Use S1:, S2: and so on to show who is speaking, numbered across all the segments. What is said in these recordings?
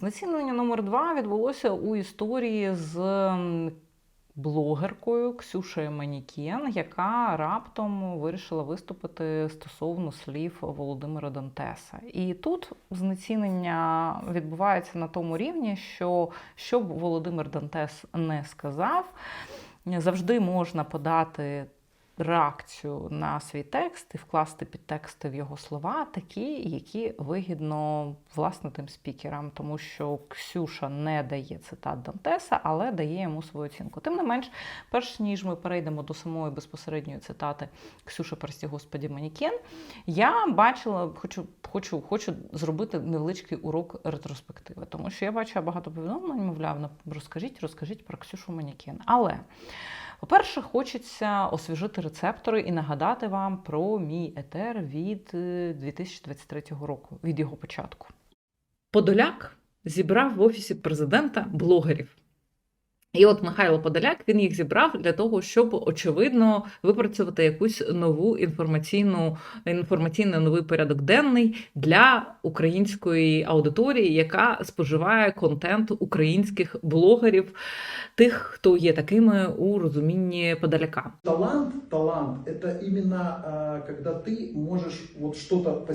S1: Знецінення номер два відбулося у історії з блогеркою Ксюшею Манікєн, яка раптом вирішила виступити стосовно слів Володимира Дантеса. І тут знецінення відбувається на тому рівні, що що б Володимир Дантес не сказав, завжди можна подати реакцію на свій текст і вкласти підтексти в його слова, такі, які вигідно власне тим спікерам, тому що Ксюша не дає цитат Дантеса, але дає йому свою оцінку. Тим не менш, перш ніж ми перейдемо до самої безпосередньої цитати Ксюши, прості господі Манікен, я бачила, хочу, хочу, хочу зробити невеличкий урок ретроспективи, тому що я бачила багато повідомлень, мовляв, «Ну, розкажіть, розкажіть про Ксюшу Манікен. Але по-перше, хочеться освіжити рецептори і нагадати вам про мій етер від е, 2023 року, від його початку. Подоляк зібрав в офісі президента блогерів. І от Михайло Подоляк він їх зібрав для того, щоб очевидно випрацювати якусь нову інформаційну інформаційний новий порядок денний для української аудиторії, яка споживає контент українських блогерів, тих, хто є такими у розумінні Подоляка.
S2: Талант, талант, это именно а, когда ты можешь вот что-то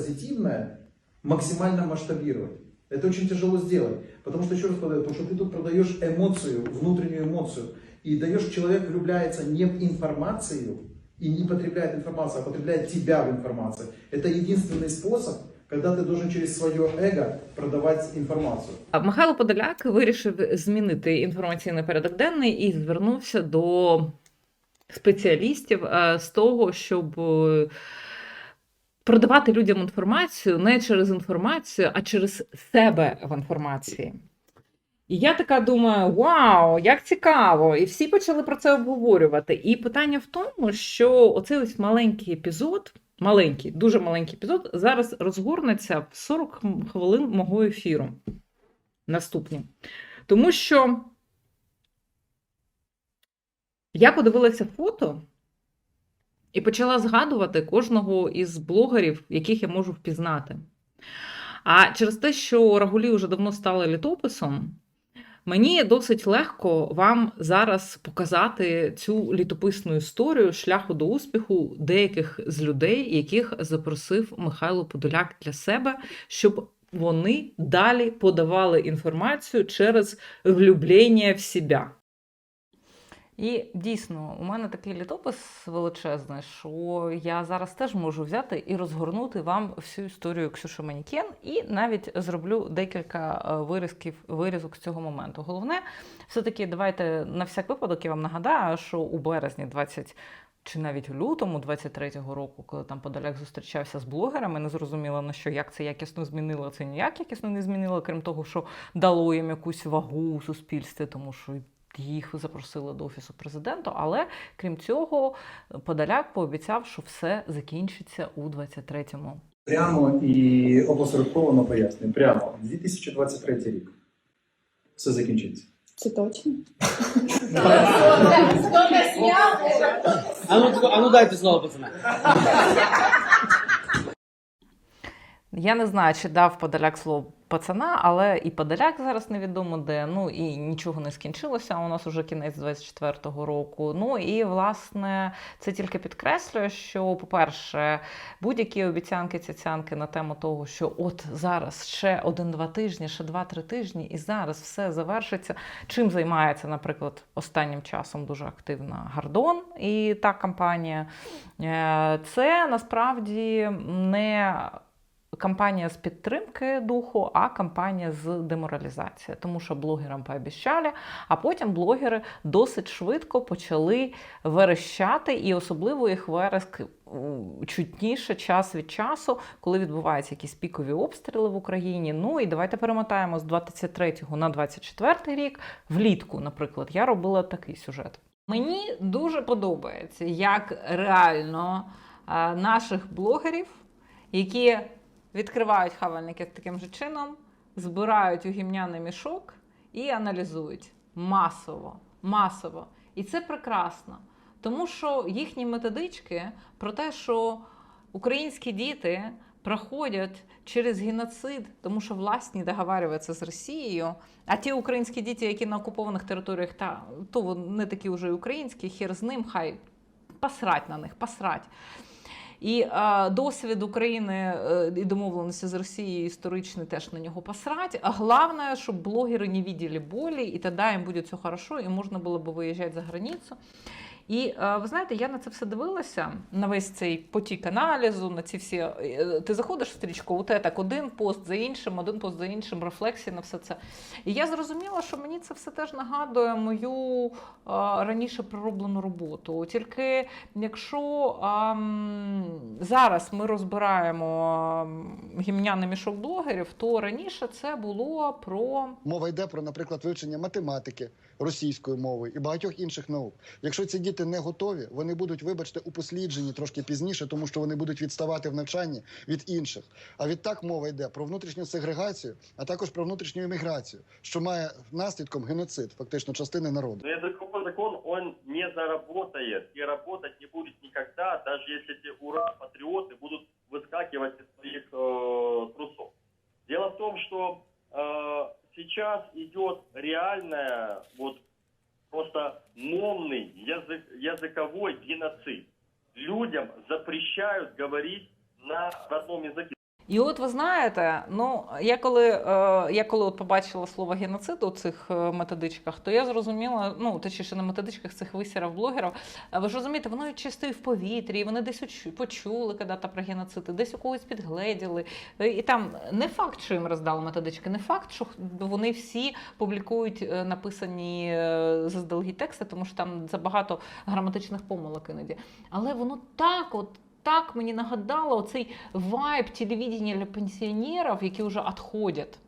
S2: максимально масштабировать. Это очень тяжело сделать, потому что, еще раз повторяю, потому что ты тут продаешь эмоцию, внутреннюю эмоцию, и даешь, человек влюбляется не в информацию, и не потребляет информацию, а потребляет тебя в информацию. Это единственный способ, когда ты должен через свое эго продавать информацию.
S1: А Михайло Подоляк вирішив змінити інформаційний порядок денний і звернувся до спеціалістів е, з того, щоб е, продавати людям інформацію не через інформацію, а через себе в інформації. І я така думаю: вау, як цікаво! І всі почали про це обговорювати. І питання в тому, що оцей ось маленький епізод, маленький, дуже маленький епізод, зараз розгорнеться в 40 хвилин мого ефіру. Наступні. Тому що я подивилася фото і почала згадувати кожного із блогерів, яких я можу впізнати. А через те, що Рагулі вже давно стали літописом, мені досить легко вам зараз показати цю літописну історію шляху до успіху деяких з людей, яких запросив Михайло Подоляк для себе, щоб вони далі подавали інформацію через влюблення в себе. І дійсно, у мене такий літопис величезний, що я зараз теж можу взяти і розгорнути вам всю історію Ксюши Манікен, і навіть зроблю декілька е, вирізків, вирізок з цього моменту. Головне, все-таки давайте на всяк випадок я вам нагадаю, що у березні 20 чи навіть у лютому 23-го року, коли там Подоляк зустрічався з блогерами, не зрозуміло на що як це якісно змінило, це ніяк якісно не змінило, крім того, що дало їм якусь вагу у суспільстві, тому що їх запросили до офісу президента. Але крім цього, Подоляк пообіцяв, що все закінчиться у 23-му.
S2: Прямо і опосередковано пояснюю. Прямо 2023 рік. Все закінчиться.
S3: Це точно.
S4: А ну, тако- а ну дайте слово, пацани.
S1: Я не знаю, чи дав Подоляк слово пацана, але і Подоляк зараз невідомо де. Ну і нічого не скінчилося. У нас уже кінець 24-го року. Ну і власне це тільки підкреслює, що, по-перше, будь-які обіцянки цяцянки на тему того, що от зараз ще один-два тижні, ще два-три тижні, і зараз все завершиться. Чим займається, наприклад, останнім часом дуже активна Гардон і та кампанія. Е, Це насправді не кампанія з підтримки духу, а кампанія з деморалізації. Тому що блогерам пообіщали, а потім блогери досить швидко почали верещати, і особливо їх вереск чутніше час від часу, коли відбуваються якісь пікові обстріли в Україні. Ну і давайте перемотаємо з 23 на 24 рік. Влітку, наприклад, я робила такий сюжет. Мені дуже подобається, як реально е, наших блогерів, які відкривають хавальники таким же чином, збирають у гімняний мішок і аналізують масово, масово. І це прекрасно, тому що їхні методички про те, що українські діти проходять через геноцид, тому що власні договарюються з Росією. А ті українські діти, які на окупованих територіях, та то вони такі вже українські, хер з ним, хай посрать на них, посрать. І е, досвід України е, і домовленості з Росією історичний теж на нього посрать. А головне, щоб блогери не видели болі, і тоді їм буде все хорошо, і можна було б виїжджати за границю. І е, ви знаєте, я на це все дивилася, на весь цей потік аналізу, на ці всі. е, Ти заходиш в стрічку, у тебе так один пост за іншим, один пост за іншим, рефлексії на все це. І я зрозуміла, що мені це все теж нагадує мою е, раніше пророблену роботу. Тільки якщо зараз ми розбираємо гімняний мішок блогерів, то раніше це було про
S3: Мова йде про, наприклад, вивчення математики, російської мови і багатьох інших наук. Якщо ці діти не готові, вони будуть, вибачте, упосліджені трошки пізніше, тому що вони будуть відставати в навчанні від інших. А відтак мова йде про внутрішню сегрегацію, а також про внутрішню імміграцію, що має наслідком геноцид, фактично частини народу.
S5: Но языковой закон, он не заработает и работать не будет никогда, даже если эти ура-патриоты будут выскакивать из своих э, трусов. Дело в том, что э, сейчас идет реальная, вот просто мовный язык, языковой геноцид. Людям запрещают говорить на родном языке.
S1: І от ви знаєте, ну я коли, е, я коли от побачила слово геноцид у цих е, методичках, то я зрозуміла, ну точніше на методичках цих висірів блогерів. Ви ж розумієте, воно чисто і в повітрі, і вони десь почули коли-то про геноцид, і десь у когось підгледіли. Е, І там не факт, що їм роздали методички, не факт, що вони всі публікують написані заздалегідь тексти, тому що там забагато граматичних помилок іноді. Але воно так от. Так мені нагадало оцей вайб телевидения для пенсіонерів, які вже відходять.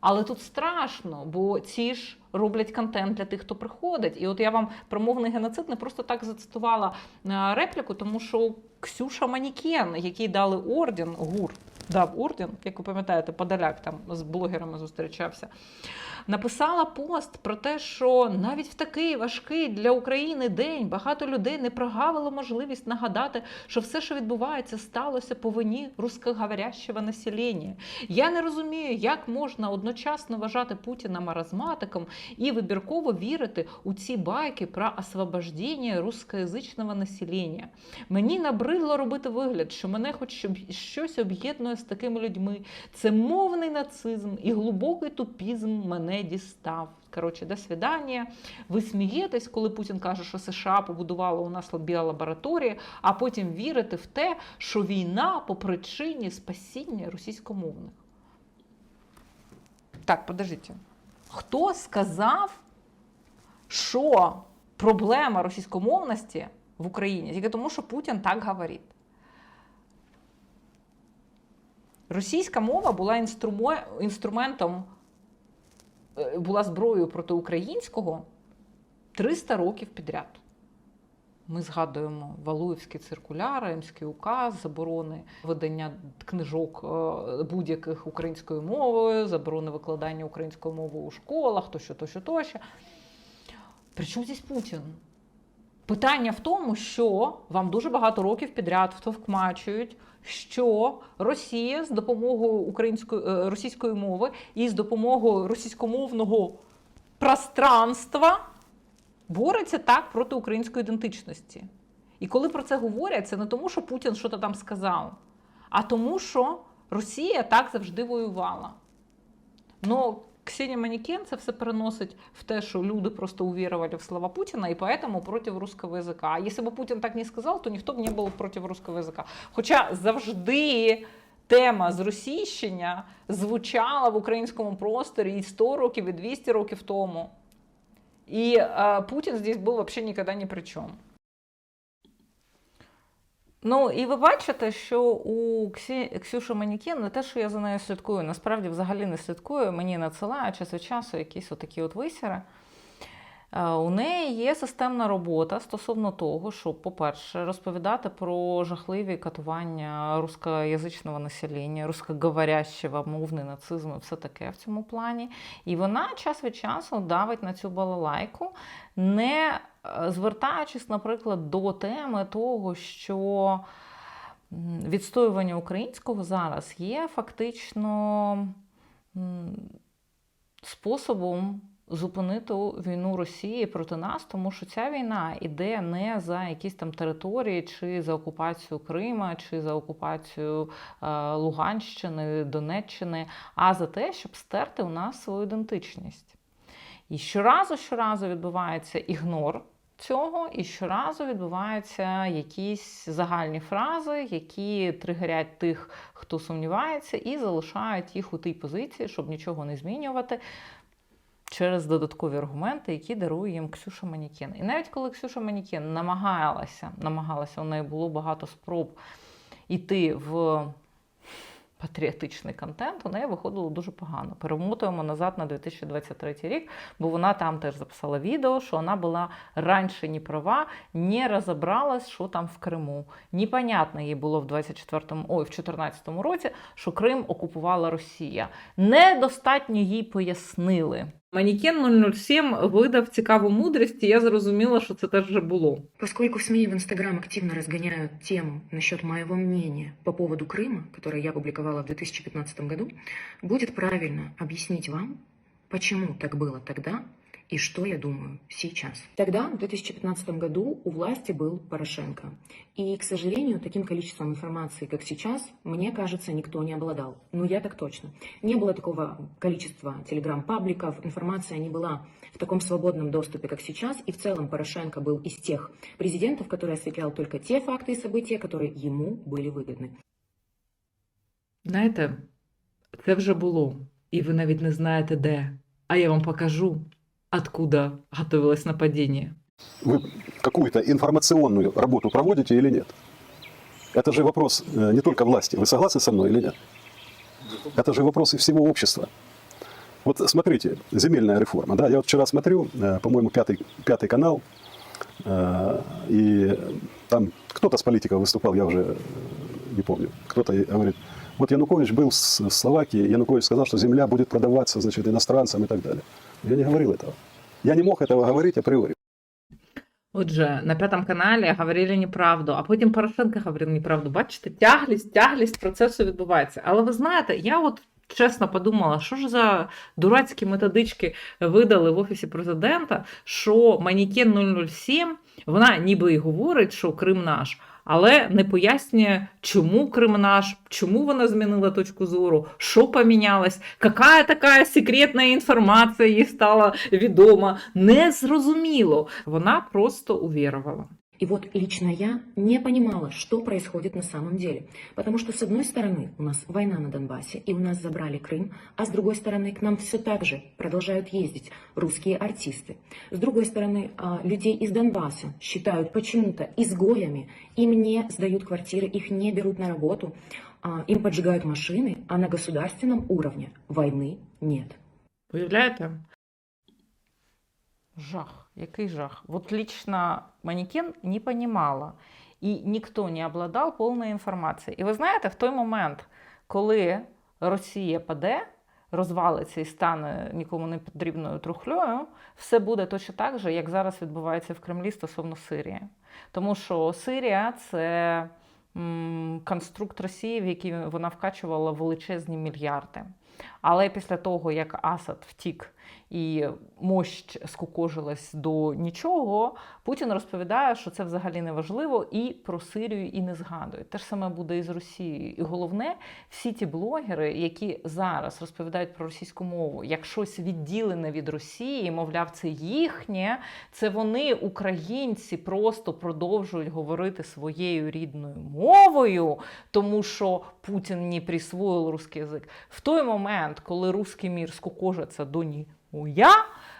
S1: Але тут страшно, бо ці ж роблять контент для тих, хто приходить. І от я вам про мовний геноцид не просто так зацитувала е, репліку, тому що Ксюша Манікен, який дали орден, гур дав орден, як ви пам'ятаєте, Подоляк там з блогерами зустрічався. Написала пост про те, що навіть в такий важкий для України день багато людей не прогавило можливість нагадати, що все, що відбувається, сталося по вині русскоговорящого населення. Я не розумію, як можна одночасно вважати Путіна маразматиком і вибірково вірити у ці байки про освобождення русскоязичного населення. Мені набридло робити вигляд, що мене хоч щось об'єднує з такими людьми. Це мовний нацизм і глибокий тупізм мене дістав. Коротше, до свидання. Ви смієтесь, коли Путін каже, що США побудувала у нас біолабораторії, а потім вірите в те, що війна по причині спасіння російськомовних. Так, подождіть. Хто сказав, що проблема російськомовності в Україні тільки тому, що Путін так говорить? Російська мова була інструментом, була зброєю проти українського 300 років підряд. Ми згадуємо Валуївський циркуляр, Римський указ, заборони видання книжок е, будь-яких українською мовою, заборони викладання українською мовою у школах, тощо, тощо, тощо. Причому здесь Путін? Питання в тому, що вам дуже багато років підряд втовкмачують, що Росія з допомогою української е, російської мови і з допомогою російськомовного пространства бореться так проти української ідентичності. І коли про це говорять, це не тому, що Путін щось там сказав, а тому, що Росія так завжди воювала. Ну, Ксенія Манікен це все переносить в те, що люди просто увірували в слова Путіна і поэтому проти русского язика. А якщо б Путін так не сказав, то ніхто б не був проти русского язика. Хоча завжди тема зросійщення звучала в українському просторі і 100 років, і 200 років тому. І е, Путін здесь був взагалі ніколи ні при чому. Ну, і ви бачите, що у Ксі... Ксюші Манікен не те, що я за нею слідкую, насправді взагалі не слідкую, мені надсилає час від часу якісь отакі от висіри. Е, У неї є системна робота стосовно того, щоб, по-перше, розповідати про жахливі катування рускоязичного населення, рускоговорящого, мовний нацизм і все таке в цьому плані. І вона час від часу давить на цю балалайку, не звертаючись, наприклад, до теми того, що відстоювання українського зараз є фактично способом зупинити війну Росії проти нас, тому що ця війна іде не за якісь там території, чи за окупацію Крима, чи за окупацію е, Луганщини, Донеччини, а за те, щоб стерти у нас свою ідентичність. І щоразу, щоразу відбувається ігнор цього, і щоразу відбуваються якісь загальні фрази, які тригерять тих, хто сумнівається, і залишають їх у тій позиції, щоб нічого не змінювати. Через додаткові аргументи, які дарує їм Ксюша Манікін. І навіть коли Ксюша Манікін намагалася, намагалася, у неї було багато спроб йти в патріотичний контент, у неї виходило дуже погано. Перемотуємо назад на 2023 рік, бо вона там теж записала відео, що вона була раніше ні права, не розібралась, що там в Криму. Непонятно їй було в 24-му, ой, в 14-му році, що Крим окупувала Росія. Недостатньо їй пояснили. Манікен 007 видав цікаву мудрість, і я зрозуміла, що це теж вже було.
S6: Поскольку в СМИ и в Инстаграм активно разгоняют тему насчет моего мнения по поводу Крыма, которое я публиковала в 2015 году, будет правильно объяснить вам, почему так было тогда и что я думаю сейчас. Тогда, в 2015 году, у власти был Порошенко. И, к сожалению, таким количеством информации, как сейчас, мне кажется, никто не обладал. Ну, я так точно. Не было такого количества телеграм-пабликов, информация не была в таком свободном доступе, как сейчас, и в целом Порошенко был из тех президентов, который осветлял только те факты и события, которые ему были выгодны.
S1: Знаєте, це вже було, і ви навіть не знаєте де. А я вам покажу, откуда готовилось нападіння.
S7: Вы какую-то информационную работу проводите или нет? Это же вопрос э, не только власти. Вы согласны со мной или нет? Это же вопрос и всего общества. Вот смотрите, земельная реформа. Да, я вот вчера смотрю, э, по-моему, пятый, пятый канал, э, и там кто-то с политиков выступал, я уже не помню. Кто-то говорит, вот Янукович был с- в Словакии, Янукович сказал, что земля будет продаваться значит, иностранцам и так далее. Я не говорил этого. Я не мог этого говорить априори.
S1: Отже, на п'ятому каналі говорили неправду, а потім Порошенко говорив неправду. Бачите, тяглість, тяглість процесу відбувається. Але ви знаєте, я от чесно подумала, що ж за дурацькі методички видали в офісі президента, що Манікен 007, вона ніби і говорить, що Крим наш. Але не пояснює, чому Крим наш, чому вона змінила точку зору, що помінялось, яка така секретна інформація їй стала відома. Не зрозуміло. Вона просто увірувала.
S6: И вот лично я не понимала, что происходит на самом деле. Потому что, с одной стороны, у нас война на Донбассе, и у нас забрали Крым, а с другой стороны, к нам все так же продолжают ездить русские артисты. С другой стороны, а, людей из Донбасса считают почему-то изгоями, им не сдают квартиры, их не берут на работу, а, им поджигают машины, а на государственном уровне войны нет.
S1: Уявляєте? Жах, який жах. Вот лично манекен не понимала, і ніхто не обладав повною інформацією. І ви знаєте, в той момент, коли Росія паде, розвалиться і стане нікому не потрібною трухльою, все буде точно так же, як зараз відбувається в Кремлі стосовно Сирії. Тому що Сирія це конструкт Росії, в який вона вкачувала величезні мільярди. Але після того, як Асад втік і мощ скукожилась до нічого, Путін розповідає, що це взагалі не важливо, і про Сирію і не згадує. Те ж саме буде і з Росією. І головне, всі ті блогери, які зараз розповідають про російську мову, як щось відділене від Росії, мовляв, це їхнє, це вони, українці, просто продовжують говорити своєю рідною мовою, тому що Путін не присвоїв русский язик. В той момент, коли русський мір скукожиться до ніхуя,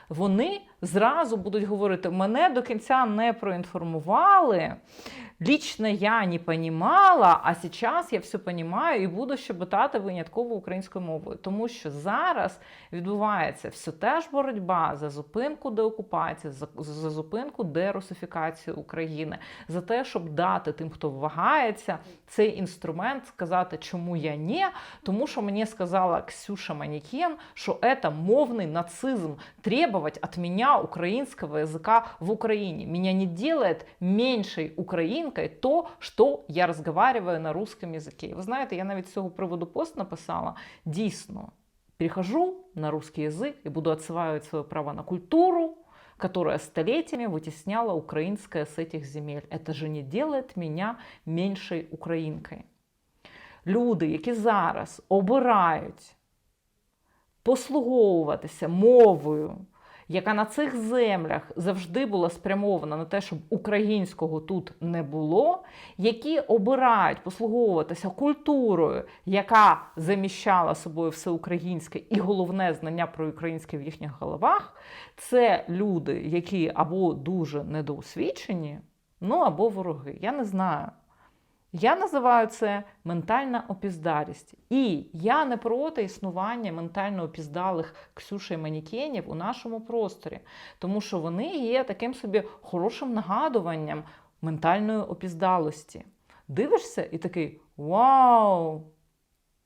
S1: вони зразу будуть говорити: мене до кінця не проінформували. Лично я не понимала, а сейчас я все понимаю і буду щебетати винятково українською мовою. Тому що зараз відбувається все теж боротьба за зупинку деокупації, за, за зупинку дерусифікації України, за те, щоб дати тим, хто вагається, цей інструмент сказати, чому я ні, тому що мені сказала Ксюша Манікен, що це мовний нацизм. Треба требовать от меня украинского языка в Украине. Меня не делает меньшей українкою то, що я розговариваю на русском языке. І ви знаєте, я навіть з цього приводу пост написала. Дійсно, перехожу на русский язык и буду отсваивать свое право на культуру, которая столетиями вытесняла украинское с этих земель. Это же не делает меня меньшей українкою. Люди, які зараз обирають послуговуватися мовою, яка на цих землях завжди була спрямована на те, щоб українського тут не було, які обирають послуговуватися культурою, яка заміщала собою все українське і головне знання про українське в їхніх головах, це люди, які або дуже недоосвідчені, ну або вороги. Я не знаю. Я називаю це ментальна опіздарість. І я не проти існування ментально опіздалих Ксюшей манікенів у нашому просторі, тому що вони є таким собі хорошим нагадуванням ментальної опіздалості. Дивишся і такий вау!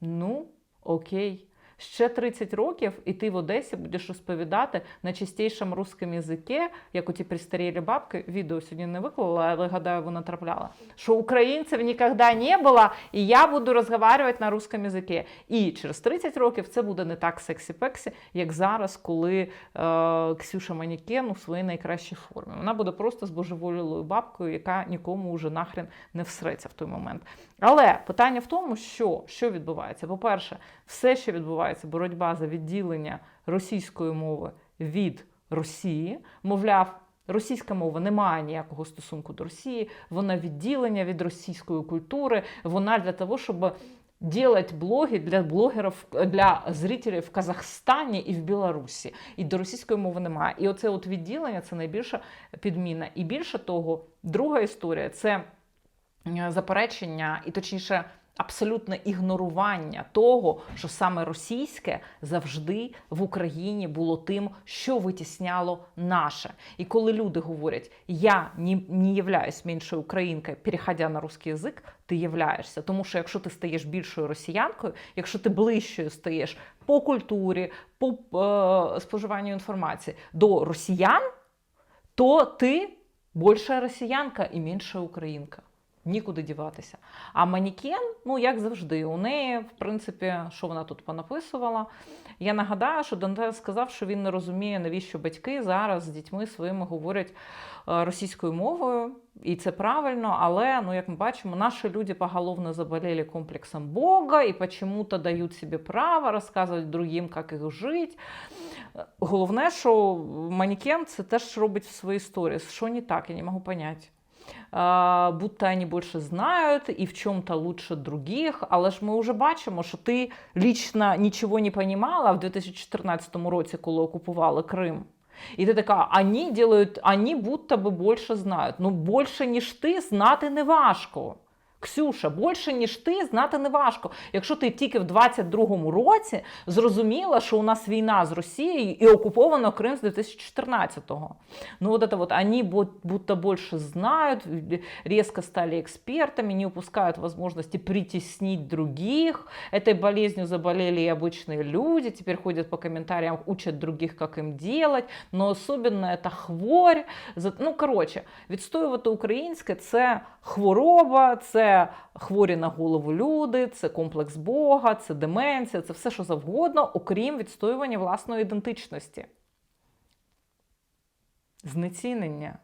S1: Ну, окей. Ще 30 років, і ти в Одесі будеш розповідати на чистішому русском язикі, як у ті пристарілі бабки, відео сьогодні не виклала, але гадаю, вона трапляла, що українців ніколи не було, і я буду розмовляти на русском язикі. І через 30 років це буде не так сексі-пексі, як зараз, коли е, Ксюша Манікен у своїй найкращій формі. Вона буде просто збожеволілою бабкою, яка нікому вже нахрен не всреться в той момент. Але питання в тому, що, що відбувається. По-перше, все, що відбувається, боротьба за відділення російської мови від Росії, мовляв. Російська мова не має ніякого стосунку до Росії, вона відділення від російської культури, вона для того, щоб делать блоги для блогерів, для зрителів в Казахстані і в Білорусі. І до російської мови немає. І оце от відділення це найбільша підміна. І більше того, друга історія це е, заперечення, і точніше. Абсолютне ігнорування того, що саме російське завжди в Україні було тим, що витісняло наше. І коли люди говорять, я не, не являюсь меншою українкою, переходя на русский язик, ти являєшся. Тому що якщо ти стаєш більшою росіянкою, якщо ти ближчою стаєш по культурі, по е, споживанню інформації до росіян, то ти більша росіянка і менша українка. Нікуди діватися. А манікен, ну як завжди, у неї, в принципі, що вона тут понаписувала. Я нагадаю, що Данте сказав, що він не розуміє, навіщо батьки зараз з дітьми своїми говорять е, російською мовою, і це правильно. Але, ну як ми бачимо, наші люди поголовно заболели комплексом Бога і почему-то дають собі право розказувати другим, як їх жити. Головне, що манікен це теж робить в своїй історії. Що не так, я не можу поняти. Будто вони більше знають і в чому-то лучше других. Але ж ми вже бачимо, що ти лічно нічого не розуміла в 2014 році, коли окупували Крим. І ти така, вони делают, вони будто би більше знають. Ну, більше, ніж ти, знати не важко. Ксюша, більше, ніж ти, знати не важко. Якщо ти тільки в 22-му році зрозуміла, що у нас війна з Росією і окуповано Крим з 2014-го. Ну, вот это вот, они будто больше знают, резко стали экспертами, не упускают возможности притеснить других. Этой болезнью заболели и обычные люди, теперь ходят по комментариям, учат других, как им делать, но особенно это хворь. За- Ну, коротше, відстоювати українське це хвороба, це хворі на голову люди, це комплекс Бога, це деменція, це все що завгодно, окрім відстоювання власної ідентичності. Знецінення.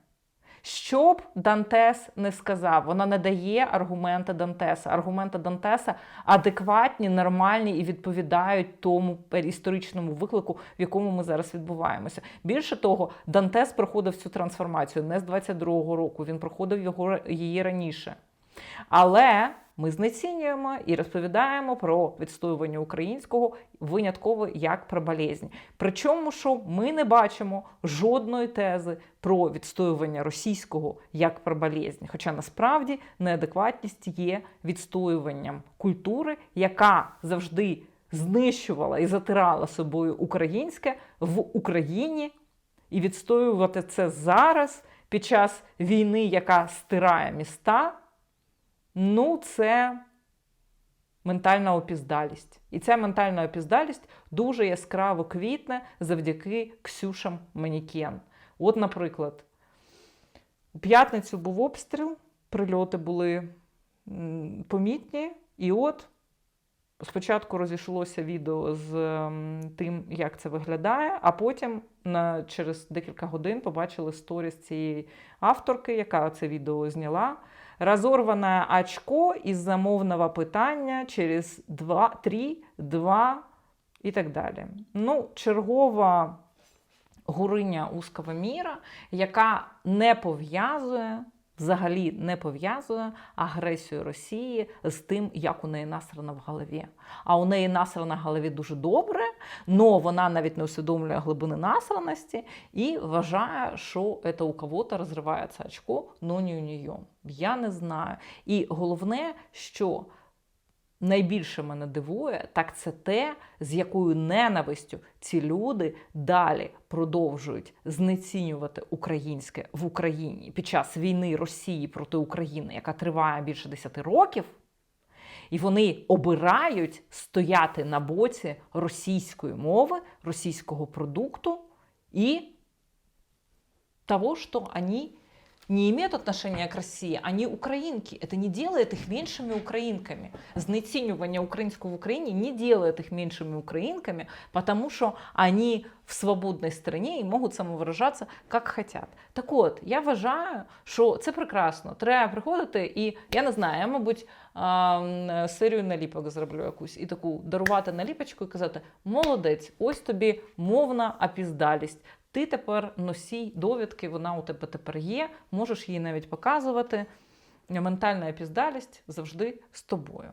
S1: Що б Дантес не сказав, вона не дає аргументи Дантеса. Аргументи Дантеса адекватні, нормальні і відповідають тому історичному виклику, в якому ми зараз відбуваємося. Більше того, Дантес проходив цю трансформацію не з 22-го року, він проходив його, її раніше. Але ми знецінюємо і розповідаємо про відстоювання українського винятково як про болезнь. Причому, що ми не бачимо жодної тези про відстоювання російського як про болезнь. Хоча насправді неадекватність є відстоюванням культури, яка завжди знищувала і затирала собою українське в Україні, і відстоювати це зараз під час війни, яка стирає міста. Ну, це ментальна опіздалість. І ця ментальна опіздалість дуже яскраво квітне завдяки Ксюшам Манікен. От, наприклад, у п'ятницю був обстріл, прильоти були помітні, і от спочатку розійшлося відео з тим, як це виглядає, а потім на, через декілька годин побачили сторіс цієї авторки, яка це відео зняла. Разорване очко із замовного питання через 2, 3, 2 і так далі. Ну, чергова гуриня узкого міра, яка не пов'язує, взагалі не пов'язує агресію Росії з тим, як у неї насрано в голові. А у неї насрано в голові дуже добре, але вона навіть не усвідомлює глибини насраності і вважає, що це у кого-то розривається очко, но не у неї. Я не знаю. І головне, що найбільше мене дивує, так це те, з якою ненавистю ці люди далі продовжують знецінювати українське в Україні під час війни Росії проти України, яка триває більше 10 років. І вони обирають стояти на боці російської мови, російського продукту і того, что они не имеют отношения к России, они украинки. Это не делает их меньшими украинками. Знецінювання українського в Україні не делает их меньшими украинками, потому что они в свободной стране и можуть самовиражатися, як хотят. Так от, я вважаю, що це прекрасно. Треба приходити і, я не знаю, я, мабуть, серію наліпок зроблю якусь і таку дарувати наліпочку і казати: молодець, ось тобі мовна опіздалість. Ти тепер носій довідки, вона у тебе тепер є, можеш її навіть показувати. Ментальна опіздалість завжди з тобою.